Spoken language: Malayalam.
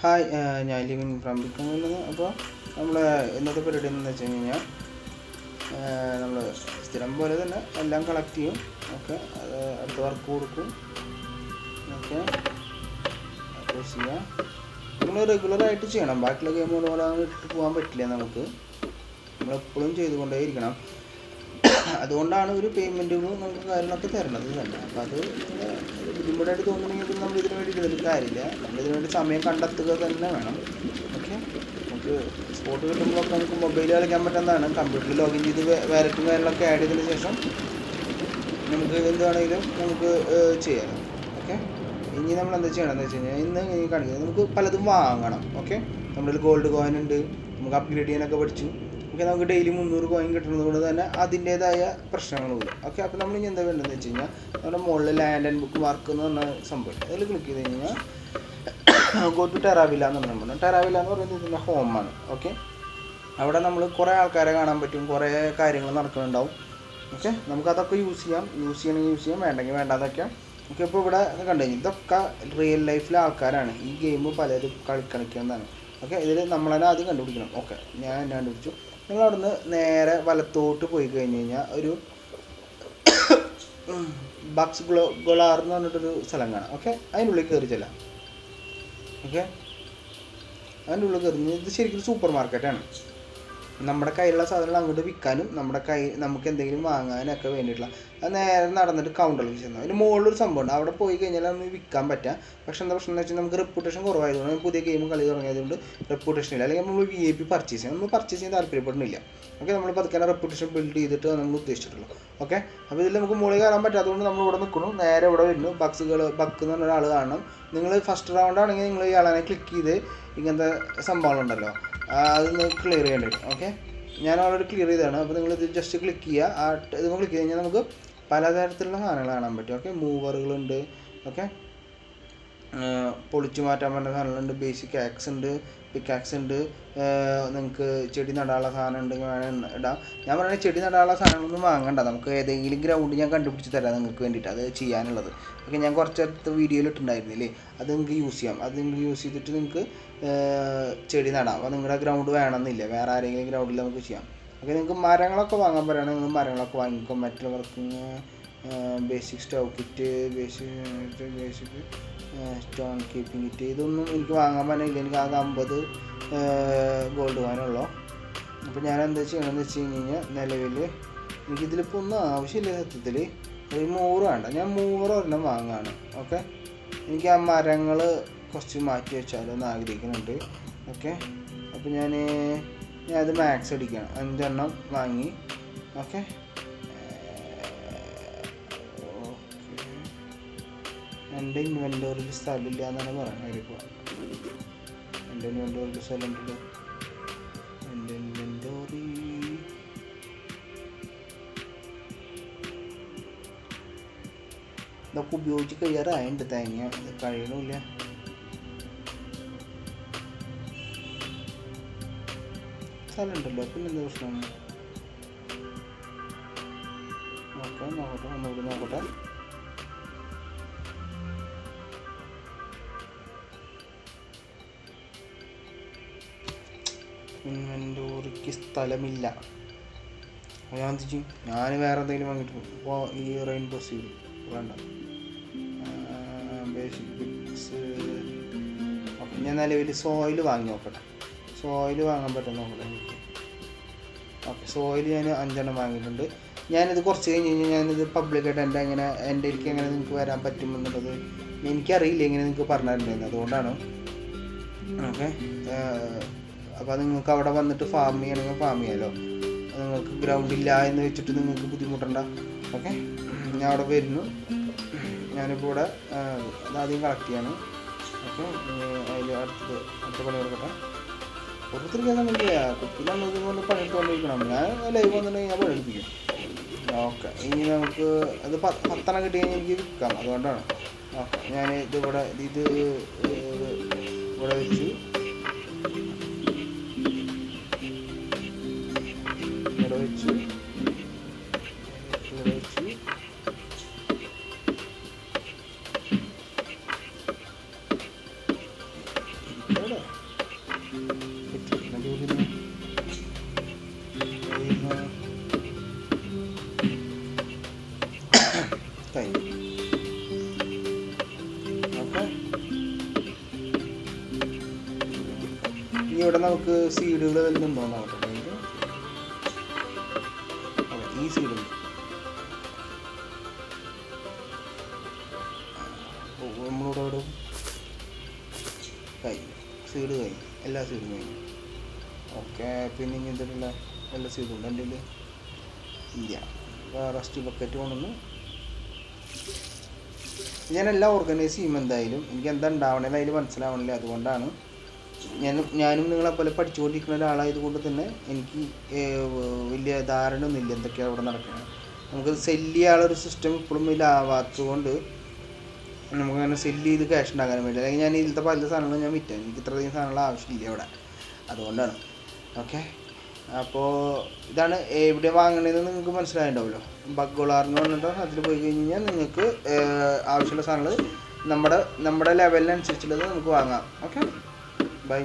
ഹായ് ഞാൻ ലിവിൻ ഫ്രം ബിക്കമിൽ നിന്ന് അപ്പോൾ നമ്മൾ ഇന്നത്തെ പരിപാടി എന്ന് വെച്ച് കഴിഞ്ഞാൽ നമ്മൾ സ്ഥിരം പോലെ തന്നെ എല്ലാം കളക്ട് ചെയ്യും. ഓക്കെ അത് അടുത്ത വർക്ക് കൊടുക്കും. ഓക്കെ ചെയ്യാം. നമ്മൾ റെഗുലറായിട്ട് ചെയ്യണം. ബാക്കിയുള്ള ഗെയിമുകൾ പോലെ ഇട്ടിട്ട് പോകാൻ പറ്റില്ല നമുക്ക്. നമ്മളെപ്പോഴും ചെയ്തുകൊണ്ടേ ഇരിക്കണം അതുകൊണ്ടാണ് ഒരു പേയ്മെന്റുകളും നമുക്ക് കാര്യങ്ങളൊക്കെ തരണത് തന്നെ. അപ്പം അത് ബുദ്ധിമുട്ടായിട്ട് തോന്നുന്നെങ്കിൽ നമ്മൾ ഇതിന് വേണ്ടി ഇരുന്നിട്ട് കാര്യമില്ല. നമ്മൾ ഇതിന് വേണ്ടി സമയം കണ്ടെത്തുക തന്നെ വേണം. ഓക്കെ നമുക്ക് സ്പോട്ട് കിട്ടുമ്പോഴൊക്കെ നമുക്ക് മൊബൈലിൽ കളിക്കാൻ പറ്റുന്നതാണ്. കമ്പ്യൂട്ടറിൽ ലോഗിൻ ചെയ്ത് വാലറ്റും കാര്യങ്ങളൊക്കെ ആഡ് ചെയ്തതിന് ശേഷം നമുക്ക് എന്താണെങ്കിലും നമുക്ക് ചെയ്യാം. ഓക്കെ ഇനി നമ്മൾ എന്താ ചെയ്യണമെന്ന് വെച്ച് കഴിഞ്ഞാൽ ഇന്ന് ഇനി കാണിക്കുന്നത് നമുക്ക് പലതും വാങ്ങണം. ഓക്കെ നമ്മുടെ ഗോൾഡ് കോയിൻ ഉണ്ട്. നമുക്ക് അപ്ഗ്രേഡ് ചെയ്യാനൊക്കെ പഠിച്ചു. ഓക്കെ നമുക്ക് ഡെയിലി മുന്നൂറ് കോയിൻ കിട്ടുന്നത് കൊണ്ട് തന്നെ അതിന്റേതായ വരും ഓക്കെ അപ്പോൾ നമ്മൾ ഇനി എന്താ വേണ്ടതെന്ന് വെച്ച് കഴിഞ്ഞാൽ നമ്മുടെ മുകളിൽ ലാൻഡ് ആൻഡ് ബുക്ക് മാർക്ക് എന്ന് പറഞ്ഞ സംഭവം അതിൽ ക്ലിക്ക് ചെയ്ത് കഴിഞ്ഞാൽ ഗോ ടു ടെറാവില്ല എന്ന് പറഞ്ഞാൽ സംഭവം ടെറാവില്ല എന്ന് പറയുന്നത് ഇതിന്റെ ഹോമാണ് ഓക്കെ അവിടെ നമ്മൾ കുറേ ആൾക്കാരെ കാണാൻ പറ്റും. കുറേ കാര്യങ്ങൾ നടക്കുന്നുണ്ടാവും. ഓക്കെ നമുക്കതൊക്കെ യൂസ് ചെയ്യാം. യൂസ് ചെയ്യണമെങ്കിൽ യൂസ് ചെയ്യാം. വേണ്ടെങ്കിൽ വേണ്ടാതൊക്കെ ഓക്കെ ഇപ്പോൾ ഇവിടെ കണ്ടു ഇതൊക്കെ റിയൽ ലൈഫിലെ ആൾക്കാരാണ്. ഈ ഗെയിം പലരും കളി കളിക്കുന്നതാണ് ഓക്കെ ഇതിൽ നമ്മൾ തന്നെ ആദ്യം കണ്ടുപിടിക്കണം. ഓക്കെ ഞാൻ എന്നെ കണ്ടുപിടിച്ചു. നിങ്ങൾ അവിടുന്ന് നേരെ വലത്തോട്ട് പോയി കഴിഞ്ഞ് കഴിഞ്ഞാൽ ഒരു ബക്സ് ഗ്ലോ ഗൊളാർ എന്ന് പറഞ്ഞിട്ടൊരു സ്ഥലം കാണാം. ഓക്കെ? അതിനുള്ളിൽ കയറി ചെല്ലാം. ഓക്കെ? അതിന്റെ ഉള്ളിൽ കയറി ഇത് ശരിക്കും സൂപ്പർ മാർക്കറ്റാണ്. നമ്മുടെ കയ്യിലുള്ള സാധനങ്ങൾ അങ്ങോട്ട് വിൽക്കാനും നമ്മുടെ കൈ നമുക്ക് എന്തെങ്കിലും വാങ്ങാനൊക്കെ വേണ്ടിയിട്ടുള്ള അത് നേരെ നടന്നിട്ട് കൗണ്ടറിൽ ചെന്നു. അതിന് മുകളിലൊരു സംഭവം ഉണ്ട് അവിടെ പോയി കഴിഞ്ഞാൽ നമുക്ക് വിൽക്കാൻ പറ്റാം. പക്ഷെ എന്താ പ്രശ്നം എന്ന് വെച്ചാൽ നമുക്ക് റെപ്യൂട്ടേഷൻ കുറവായതുകൊണ്ട് പുതിയ ഗെയിം കളി തുടങ്ങിയതുകൊണ്ട് റെപ്യൂട്ടേഷൻ ഇല്ല. അല്ലെങ്കിൽ നമ്മൾ വി ഐ പി പർച്ചേസ് ചെയ്യാം നമ്മൾ പർച്ചേസ് ചെയ്യാൻ താല്പര്യപ്പെടുന്നില്ല. ഓക്കെ നമ്മൾ പതുക്കെ റെപ്യൂട്ടേഷൻ ബിൽഡ് ചെയ്തിട്ട് നമ്മൾ ഉദ്ദേശിച്ചിട്ടുള്ളൂ ഓക്കെ അപ്പോൾ ഇതിൽ നമുക്ക് മുകളിൽ കയറാൻ പറ്റാത്തതുകൊണ്ട് നമ്മൾ ഇവിടെ നിൽക്കുന്നു. നേരെ ഇവിടെ വരുന്നു. ബക്സുകൾ ബക്ക് എന്ന് പറഞ്ഞ ഒരാൾ കാണണം. നിങ്ങൾ ഫസ്റ്റ് റൗണ്ട് ആണെങ്കിൽ നിങ്ങൾ ഇയാളെ ക്ലിക്ക് ചെയ്ത് ഇങ്ങനത്തെ സംഭവങ്ങളുണ്ടല്ലോ. അതൊന്ന് ക്ലിയർ ചെയ്യേണ്ടി? വരും ഓക്കെ ഞാൻ ഓൾറെഡി ക്ലിയർ ചെയ്തതാണ്. അപ്പോൾ നിങ്ങൾ ഇത് ജസ്റ്റ് ക്ലിക്ക് ചെയ്യുക ആ ഇത് ഇത് ക്ലിക്ക് ചെയ്ത് കഴിഞ്ഞാൽ നമുക്ക് പലതരത്തിലുള്ള സാധനങ്ങൾ കാണാൻ പറ്റും. ഓക്കെ മൂവറുകളുണ്ട് ഓക്കെ പൊളിച്ചു മാറ്റാൻ പറ്റുന്ന സാധനങ്ങളുണ്ട്. ബേസിക് ആക്സ് ഉണ്ട്. പിക്ക് ആക്സ് ഉണ്ട് നിങ്ങൾക്ക് ചെടി നടാനുള്ള സാധനം ഉണ്ടെങ്കിൽ വേണമെങ്കിൽ ഇടാം. ഞാൻ പറയുന്നത് ചെടി നടാനുള്ള സാധനങ്ങളൊന്നും വാങ്ങണ്ട. നമുക്ക് ഏതെങ്കിലും ഗ്രൗണ്ട് ഞാൻ കണ്ടുപിടിച്ച് തരാം നിങ്ങൾക്ക് വേണ്ടിയിട്ട്. അത് ചെയ്യാനുള്ളത്. ഓക്കെ ഞാൻ കുറച്ച് അടുത്ത് വീഡിയോയിൽ ഇട്ടുണ്ടായിരുന്നില്ലേ അത് നിങ്ങൾക്ക് യൂസ് ചെയ്യാം. അത് നിങ്ങൾ യൂസ് ചെയ്തിട്ട് നിങ്ങൾക്ക് ചെടി നടാം. അപ്പോൾ നിങ്ങളുടെ ഗ്രൗണ്ട് വേണമെന്നില്ല. വേറെ ആരെങ്കിലും ഗ്രൗണ്ടിൽ നമുക്ക് ചെയ്യാം. ഓക്കെ നിങ്ങൾക്ക് മരങ്ങളൊക്കെ വാങ്ങാൻ പറയുകയാണെങ്കിൽ നിങ്ങൾ മരങ്ങളൊക്കെ വാങ്ങിക്കും. മറ്റുള്ളവർക്ക് basic stove kit basic basic stone keeping kit ഇതൊന്നും എനിക്ക് വാങ്ങാൻ പറ്റില്ല എനിക്ക് ആകെ അമ്പത് ഗോൾഡ് കോയിനുള്ളൂ അപ്പോൾ ഞാൻ എന്താ ചെയ്യണമെന്ന് വെച്ച് കഴിഞ്ഞ് കഴിഞ്ഞാൽ നിലവിൽ എനിക്കിതിലിപ്പോൾ ഒന്നും ആവശ്യമില്ല സത്യത്തിൽ ഒരു മൂറ് വേണ്ട. ഞാൻ മൂറ് ഒരെണ്ണം വാങ്ങാണ്. ഓക്കെ? എനിക്ക് ആ മരങ്ങൾ കുറച്ച് മാറ്റി വെച്ചാലോ എന്ന് ആഗ്രഹിക്കുന്നുണ്ട്. ഓക്കെ? അപ്പോൾ ഞാൻ ഞാനത് മാക്സ് അടിക്കണം. അഞ്ചെണ്ണം വാങ്ങി. ഓക്കെ? എന്റെ ഇൻവെന്റോറിൽ സ്ഥലമില്ല എന്നാണ് പറയുന്നത് ഇപ്പോൾ എന്റെ ഇൻവെന്റോറിൽ സ്ഥലമുണ്ട് എന്റെ ഇൻവെന്റോറി ഇതൊക്കെ ഉപയോഗിച്ച് കഴിയാറായുണ്ട് തേങ്ങ കഴിയണമില്ല. സ്ഥലമുണ്ടല്ലോ. പിന്നെ എന്താ പ്രശ്നമാണ് നോക്കാം നോക്കട്ടെ ഒന്നുകൂടി നോക്കട്ടെ. ഇൻവെന്റോറിക്ക് സ്ഥലമില്ല. അപ്പോൾ ഞാൻ ചെയ്യും ഞാൻ വേറെ എന്തെങ്കിലും വാങ്ങിയിട്ട് പോകും. ഇപ്പോൾ ഈ റെയിൻബോ സീഡ് വേണ്ട. ബേസിക് ഞാൻ നിലവിൽ സോയിൽ വാങ്ങി നോക്കട്ടെ. സോയിൽ വാങ്ങാൻ പറ്റും നോക്കട്ടെ എനിക്ക്. ഓക്കെ സോയിൽ ഞാൻ അഞ്ചെണ്ണം വാങ്ങിയിട്ടുണ്ട്. ഞാനിത് കുറച്ച് കഴിഞ്ഞ് കഴിഞ്ഞാൽ ഞാനിത് പബ്ലിക്കായിട്ട് എന്റെ എങ്ങനെ എന്റെ എനിക്ക് എങ്ങനെ നിങ്ങൾക്ക് വരാൻ പറ്റുമെന്നുള്ളത് എനിക്കറിയില്ല എങ്ങനെ നിങ്ങൾക്ക് പറഞ്ഞു അതുകൊണ്ടാണ്. ഓക്കെ അപ്പോൾ നിങ്ങൾക്ക് അവിടെ വന്നിട്ട് ഫാം ചെയ്യണമെങ്കിൽ ഫാം ചെയ്യാമല്ലോ നിങ്ങൾക്ക് ഗ്രൗണ്ട് ഇല്ല എന്ന് വെച്ചിട്ട് നിങ്ങൾക്ക് ബുദ്ധിമുട്ടണ്ട. ഓക്കെ ഞാൻ അവിടെ വരുന്നു. ഞാനിപ്പോൾ ഇവിടെ അതാദ്യം കളക്ട് ചെയ്യാണ്. ഓക്കെ അതിൽ അടുത്തത് അടുത്ത പണി കൊടുക്കട്ടെ ഓരോരുത്തർക്ക് നമുക്ക് കുപ്പിയിൽ കൊണ്ട് പണിയിട്ടുകൊണ്ടിരിക്കണം ഞാൻ ലൈവ് വന്നിട്ടുണ്ടെങ്കിൽ ഞാൻ പണിയെടുപ്പിക്കും ഓക്കെ ഇനി നമുക്ക് അത് പത്തെണ്ണം കിട്ടി കഴിഞ്ഞാൽ എനിക്ക് വിൽക്കാം. അതുകൊണ്ടാണ്. ഓക്കെ ഞാൻ ഇതിവിടെ ഇത് ഇവിടെ വെച്ചു tem. Okay. ഇനി ഇവിടെ നമുക്ക് സീഡുകൾ വരുന്നുണ്ടോ നോക്കട്ടെ ഈ സീഡ് നമ്മളോട് അവിടെ കഴിഞ്ഞു സീഡ് കഴിഞ്ഞു എല്ലാ സീഡും കഴിഞ്ഞു. ഓക്കെ പിന്നെ ഇനി എന്തിനുള്ള എല്ലാ സീഡും ഉണ്ട് എന്റെ ഇല്ല. റസ്റ്റ് ബക്കറ്റ് കൊണ്ടുവന്ന് ഞാനെല്ലാം ഓർഗനൈസ് ചെയ്യുമ്പോൾ എന്തായാലും എനിക്ക് എന്താ ഉണ്ടാവണേ അതിൽ മനസ്സിലാവണില്ല. അതുകൊണ്ടാണ് ഞാൻ ഞാനും നിങ്ങളെ പോലെ പഠിച്ചുകൊണ്ടിരിക്കുന്ന ഒരാളായത് കൊണ്ട് തന്നെ എനിക്ക് വലിയ ധാരണ ഒന്നുമില്ല എന്തൊക്കെയാണ് അവിടെ നടക്കുന്നത് നമുക്ക് സെല്ല് ചെയ്യാനുള്ളൊരു സിസ്റ്റം ഇപ്പോഴും ഇല്ലാവാത്തതുകൊണ്ട് നമുക്കങ്ങനെ സെല്ല് ചെയ്ത് ക്യാഷ് ഉണ്ടാക്കാൻ വേണ്ടി അല്ലെങ്കിൽ ഞാൻ ഇതിലത്തെ പല സാധനങ്ങളും ഞാൻ വിറ്റാൻ എനിക്ക് ഇത്രയധികം സാധനങ്ങൾ ആവശ്യമില്ല ഇവിടെ. അതുകൊണ്ടാണ്. ഓക്കെ അപ്പോൾ ഇതാണ് എവിടെ വാങ്ങണതെന്ന് നിങ്ങൾക്ക് മനസ്സിലായിട്ടുണ്ടാവുമല്ലോ. ബഗ്ഗോളാർന്ന് പറഞ്ഞിട്ട് അതിൽ പോയി കഴിഞ്ഞ് കഴിഞ്ഞാൽ നിങ്ങൾക്ക് ആവശ്യമുള്ള സാധനങ്ങൾ നമ്മുടെ നമ്മുടെ ലെവലിനനുസരിച്ചുള്ളത് നമുക്ക് വാങ്ങാം. Okay bye